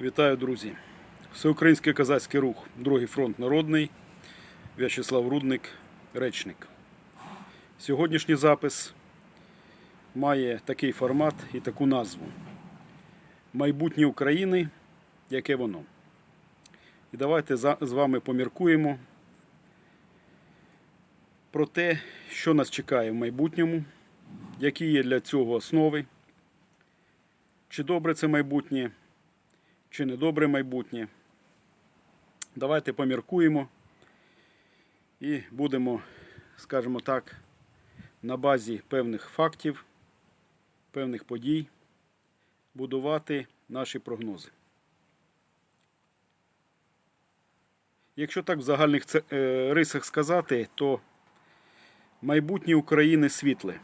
Вітаю, друзі! Всеукраїнський козацький рух, Другий фронт народний, В'ячеслав Рудник, речник. Сьогоднішній запис має такий формат і таку назву Майбутнє України, яке воно. І давайте з вами поміркуємо про те, що нас чекає в майбутньому, які є для цього основи, чи добре це майбутнє, чи недобре майбутнє. Давайте поміркуємо і будемо, скажімо так, на базі певних фактів, певних подій будувати наші прогнози. Якщо так в загальних е, рисах сказати, то майбутнє України світле.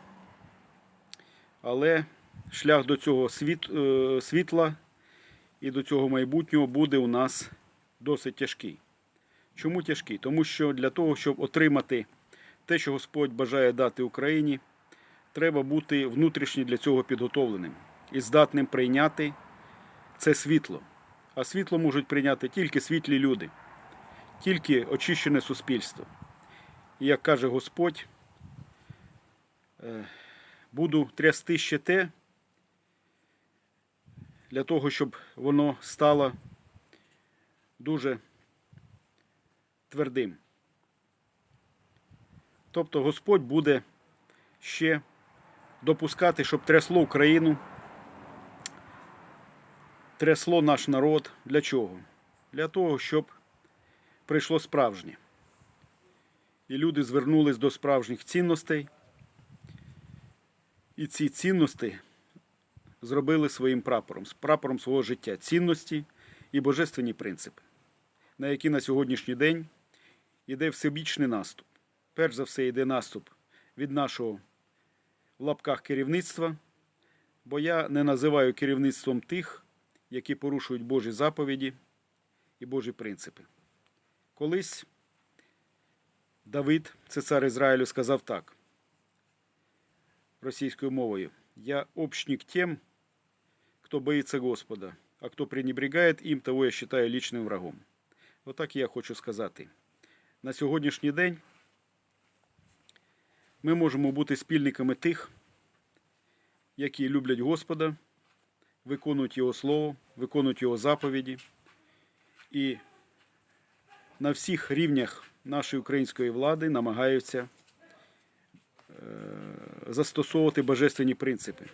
Але шлях до цього е, світла і до цього майбутнього буде у нас досить тяжкий. Чому тяжкий? Тому що для того, щоб отримати те, що Господь бажає дати Україні, треба бути внутрішньо для цього підготовленим і здатним прийняти це світло. А світло можуть прийняти тільки світлі люди, тільки очищене суспільство. І як каже Господь, е, буду трясти ще те, для того, щоб воно стало дуже твердим. Тобто Господь буде ще допускати, щоб трясло Україну, трясло наш народ. Для чого? Для того, щоб прийшло справжнє. І люди звернулись до справжніх цінностей. І ці цінності зробили своїм прапором, прапором свого життя цінності і божественні принципи, на які на сьогоднішній день йде всебічний наступ. Перш за все йде наступ від нашого в лапках керівництва, бо я не називаю керівництвом тих, які порушують Божі заповіді і Божі принципи. Колись Давид, це цар Ізраїлю, сказав так російською мовою. Я общник тем, кто боится Господа, а кто пренебрегает им, того я считаю личним врагом. Отак я хочу сказати. На сьогоднішній день ми можемо бути спільниками тих, які люблять Господа, виконують Його Слово, виконують Його заповіді. І на всіх рівнях нашої української влади намагаються е, застосовувати божественні принципи.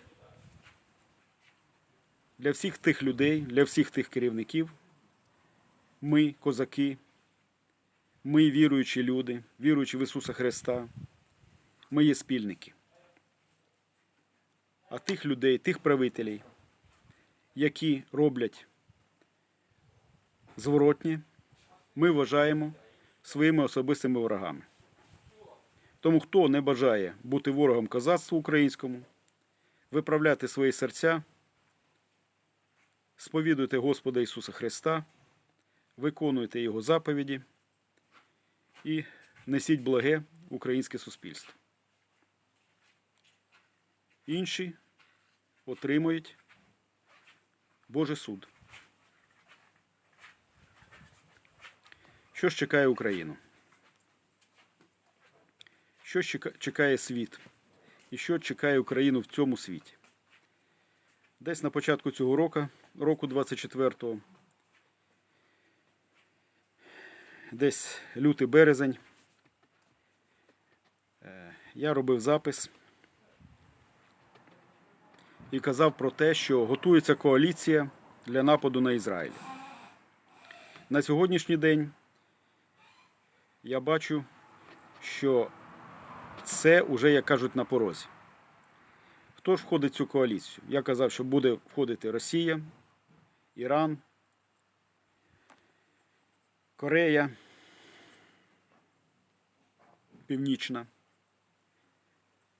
Для всіх тих людей, для всіх тих керівників, ми, козаки, ми віруючі люди, віруючі в Ісуса Христа, ми є спільники. А тих людей, тих правителів, які роблять зворотні, ми вважаємо своїми особистими ворогами. Тому хто не бажає бути ворогом козацтву українському, виправляти свої серця, сповідуйте Господа Ісуса Христа, виконуйте Його заповіді і несіть благе українське суспільство. Інші отримують Божий суд. Що ж чекає Україну? Що чека- чекає світ? І що чекає Україну в цьому світі? Десь на початку цього року, року 24-го, десь лютий березень, е, я робив запис і казав про те, що готується коаліція для нападу на Ізраїль. На сьогоднішній день я бачу, що це вже, як кажуть, на порозі. Хто ж входить в цю коаліцію? Я казав, що буде входити Росія, Іран, Корея, Північна,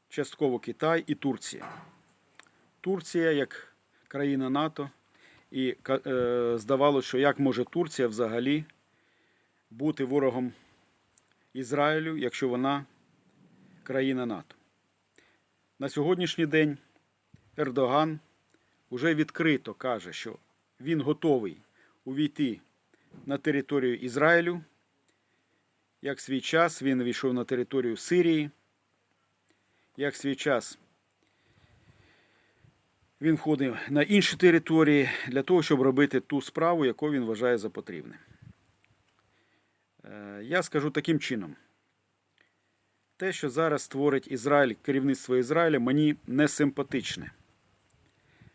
частково Китай і Турція. Турція як країна НАТО, і е, здавалося, що як може Турція взагалі бути ворогом Ізраїлю, якщо вона країна НАТО. На сьогоднішній день Ердоган уже відкрито каже, що він готовий увійти на територію Ізраїлю. Як свій час він війшов на територію Сирії, як свій час він входив на інші території для того, щоб робити ту справу, яку він вважає за потрібне. Е, Я скажу таким чином. Те, що зараз творить Ізраїль, керівництво Ізраїля, мені не симпатичне.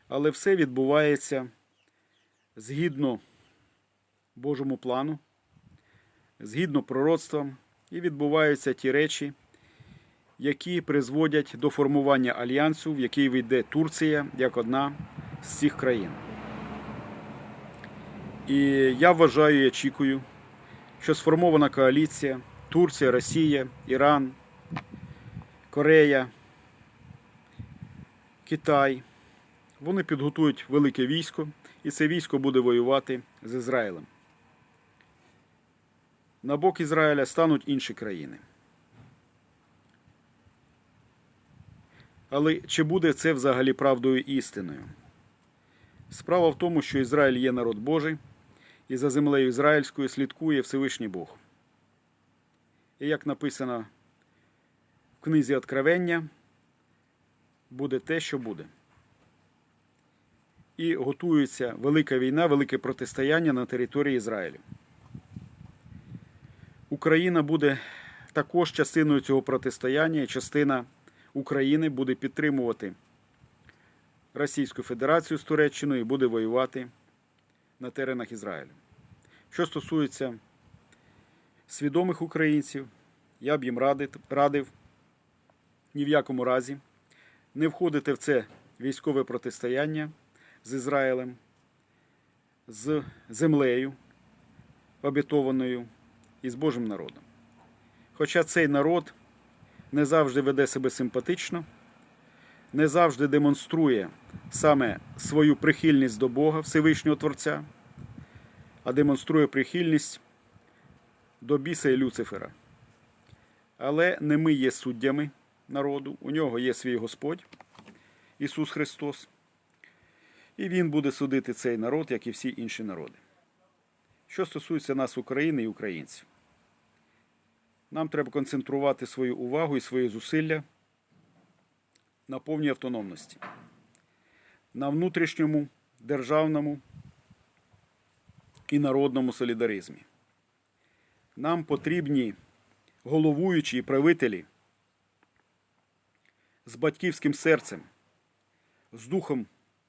Але все відбувається згідно Божому плану, згідно пророцтвам, і відбуваються ті речі, які призводять до формування альянсу, в який війде Турція як одна з цих країн. І я вважаю і очікую, що сформована коаліція Турція, Росія, Іран, Корея, Китай. Вони підготують велике військо, і це військо буде воювати з Ізраїлем. На бок Ізраїля стануть інші країни. Але чи буде це взагалі правдою і істиною? Справа в тому, що Ізраїль є народ Божий, і за землею ізраїльською слідкує Всевишній Бог. І як написано в книзі Откровення, буде те, що буде. І готується велика війна, велике протистояння на території Ізраїлю. Україна буде також частиною цього протистояння, і частина України буде підтримувати Російську Федерацію з Туреччиною і буде воювати на теренах Ізраїлю. Що стосується свідомих українців, я б їм радив, ні в якому разі не входити в це військове протистояння з Ізраїлем, з землею обітованою і з Божим народом. Хоча цей народ не завжди веде себе симпатично, не завжди демонструє саме свою прихильність до Бога, Всевишнього Творця, а демонструє прихильність до біса і Люцифера. Але не ми є суддями народу, у нього є свій Господь, Ісус Христос. І Він буде судити цей народ, як і всі інші народи. Що стосується нас, України і українців, нам треба концентрувати свою увагу і свої зусилля на повній автономності, на внутрішньому державному і народному солідаризмі. Нам потрібні головуючі і правителі з батьківським серцем, з духом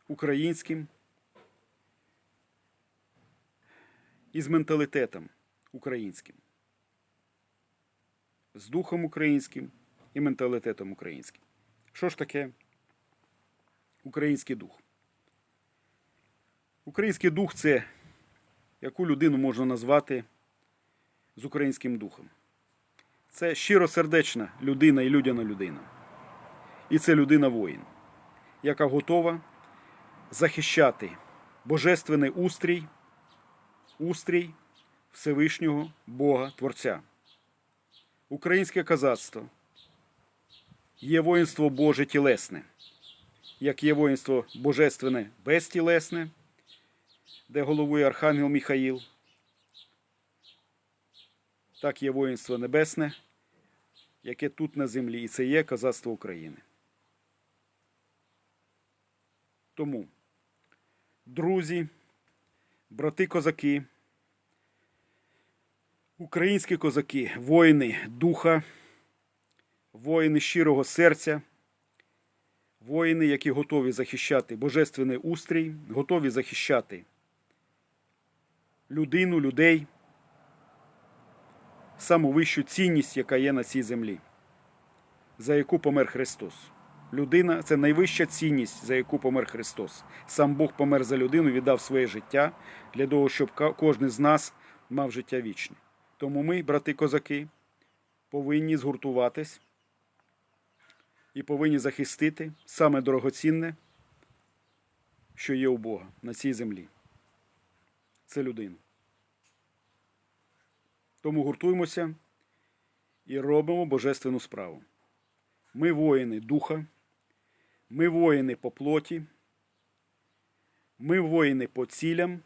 українським і з менталітетом українським, з духом українським і менталітетом українським. Що ж таке український дух? Український дух це яку людину можна назвати з українським духом. Це щиросердечна людина і людяна людина. І це людина воїн, яка готова захищати божественний устрій, устрій Всевишнього Бога Творця. Українське казацтво є воїнство Боже тілесне, як є воїнство божественне безтілесне, де головує Архангел Міхаїл, так є воїнство небесне, яке тут на землі, і це є казацтво України. Тому, друзі, брати козаки, українські козаки, воїни духа, воїни щирого серця, воїни, які готові захищати божественний устрій, готові захищати людину, людей, саму вищу цінність, яка є на цій землі, за яку помер Христос. Людина це найвища цінність, за яку помер Христос. Сам Бог помер за людину, віддав своє життя для того, щоб кожен з нас мав життя вічне. Тому ми, брати козаки, повинні згуртуватись і повинні захистити саме дорогоцінне, що є у Бога на цій землі. Це людина. Тому гуртуємося і робимо божественну справу. Ми воїни духа, ми воїни по плоті, ми воїни по цілям,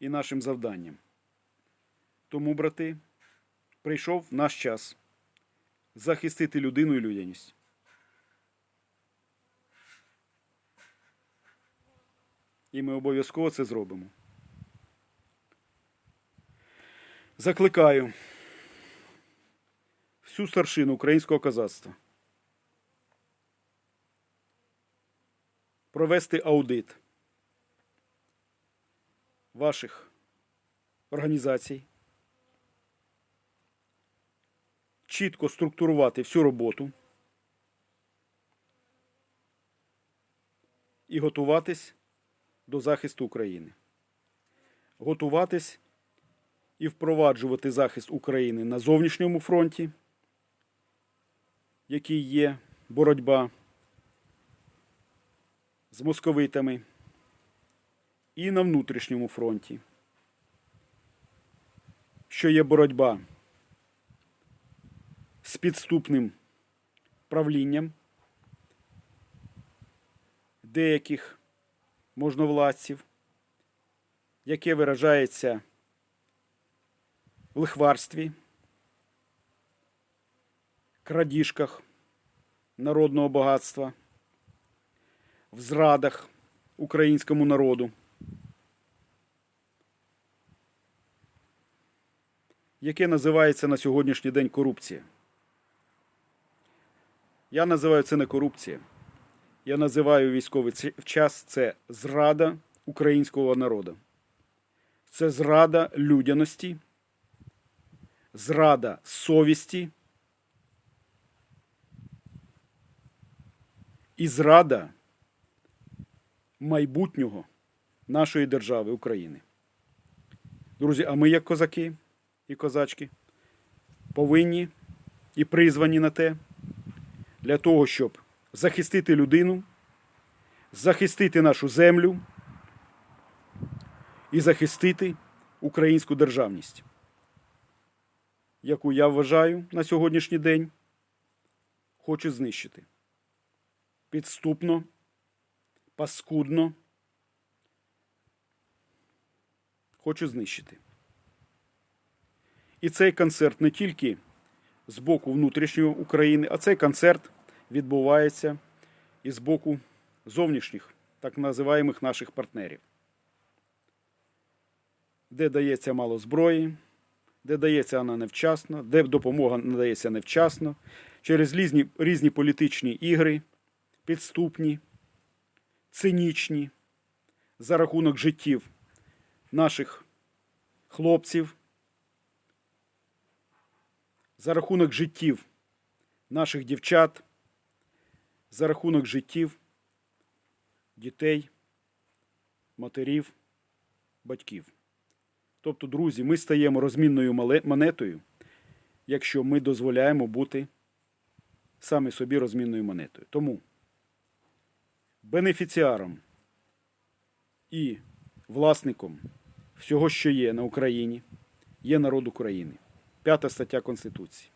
і нашим завданням. Тому, брати, прийшов наш час захистити людину і людяність. І ми обов'язково це зробимо. Закликаю всю старшину українського козацтва провести аудит ваших організацій, чітко структурувати всю роботу і готуватись до захисту України. Готуватись і впроваджувати захист України на зовнішньому фронті, який є боротьба з московитами, і на внутрішньому фронті, що є боротьба з підступним правлінням деяких можновладців, яке виражається в лихварстві, крадіжках народного багатства, в зрадах українському народу, яке називається на сьогоднішній день корупція. Я називаю це не корупція. Я називаю військовий час це зрада українського народу. Це зрада людяності, зрада совісті і зрада майбутнього нашої держави України. Друзі, а ми, як козаки і козачки, повинні і призвані на те для того, щоб захистити людину, захистити нашу землю і захистити українську державність, яку я вважаю на сьогоднішній день хочу знищити. Підступно, паскудно. Хочу знищити. І цей концерт не тільки з боку внутрішньої України, а цей концерт відбувається і з боку зовнішніх, так називаємих наших партнерів, де дається мало зброї, де дається вона невчасно, де допомога надається невчасно, через різні, різні політичні ігри, підступні, цинічні, за рахунок життів наших хлопців, за рахунок життів наших дівчат, за рахунок життів дітей, матерів, батьків. Тобто, друзі, ми стаємо розмінною монетою, якщо ми дозволяємо бути самі собі розмінною монетою. Тому бенефіціаром і власником всього, що є на Україні, є народ України. П'ята стаття Конституції.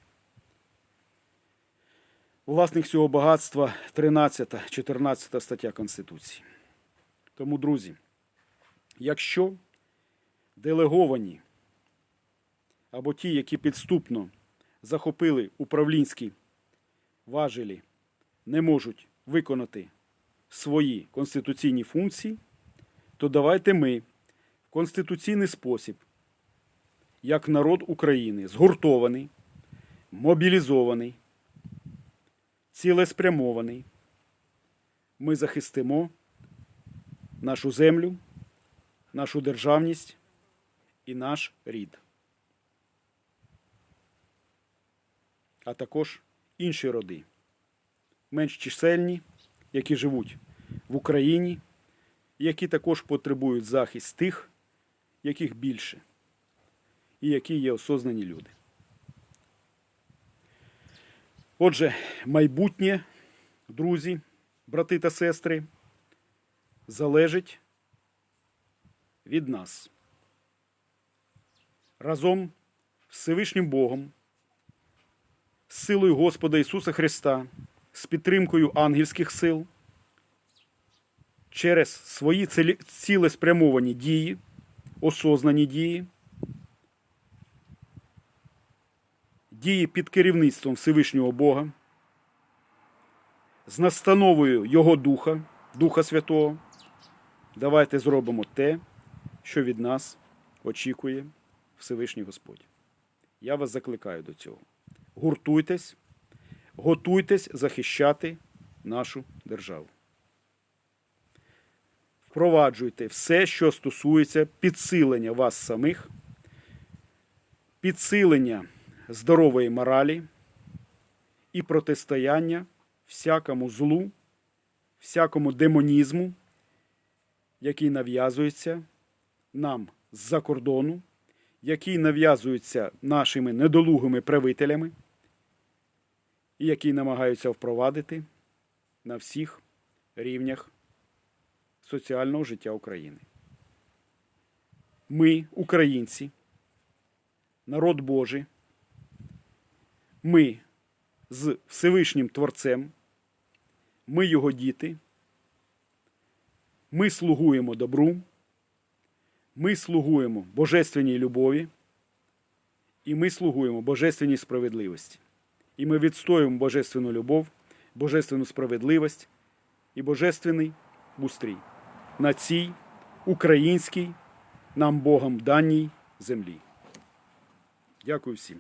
Власник всього багатства 13, 14 стаття Конституції. Тому, друзі, якщо делеговані або ті, які підступно захопили управлінські важелі, не можуть виконати свої конституційні функції, то давайте ми в конституційний спосіб, як народ України, згуртований, мобілізований, цілеспрямований, ми захистимо нашу землю, нашу державність і наш рід. А також інші роди, менш чисельні, які живуть в Україні, які також потребують захист тих, яких більше, і які є осознані люди. Отже, майбутнє, друзі, брати та сестри, залежить від нас. Разом з Всевишнім Богом, з силою Господа Ісуса Христа, з підтримкою ангельських сил, через свої цілеспрямовані дії осознані дії, дії під керівництвом Всевишнього Бога, з настановою Його Духа, Духа Святого. Давайте зробимо те, що від нас очікує Всевишній Господь. Я вас закликаю до цього. Гуртуйтесь, готуйтесь захищати нашу державу. Впроваджуйте все, що стосується підсилення вас самих, підсилення здорової моралі і протистояння всякому злу, всякому демонізму, який нав'язується нам з-за кордону, який нав'язується нашими недолугими правителями, і який намагаються впровадити на всіх рівнях соціального життя України. Ми, українці, народ Божий, ми з Всевишнім Творцем, ми його діти, ми слугуємо добру, ми слугуємо божественній любові, і ми слугуємо божественній справедливості. І ми відстоюємо божественну любов, божественну справедливість і божественний устрій на цій українській нам Богом даній землі. Дякую всім.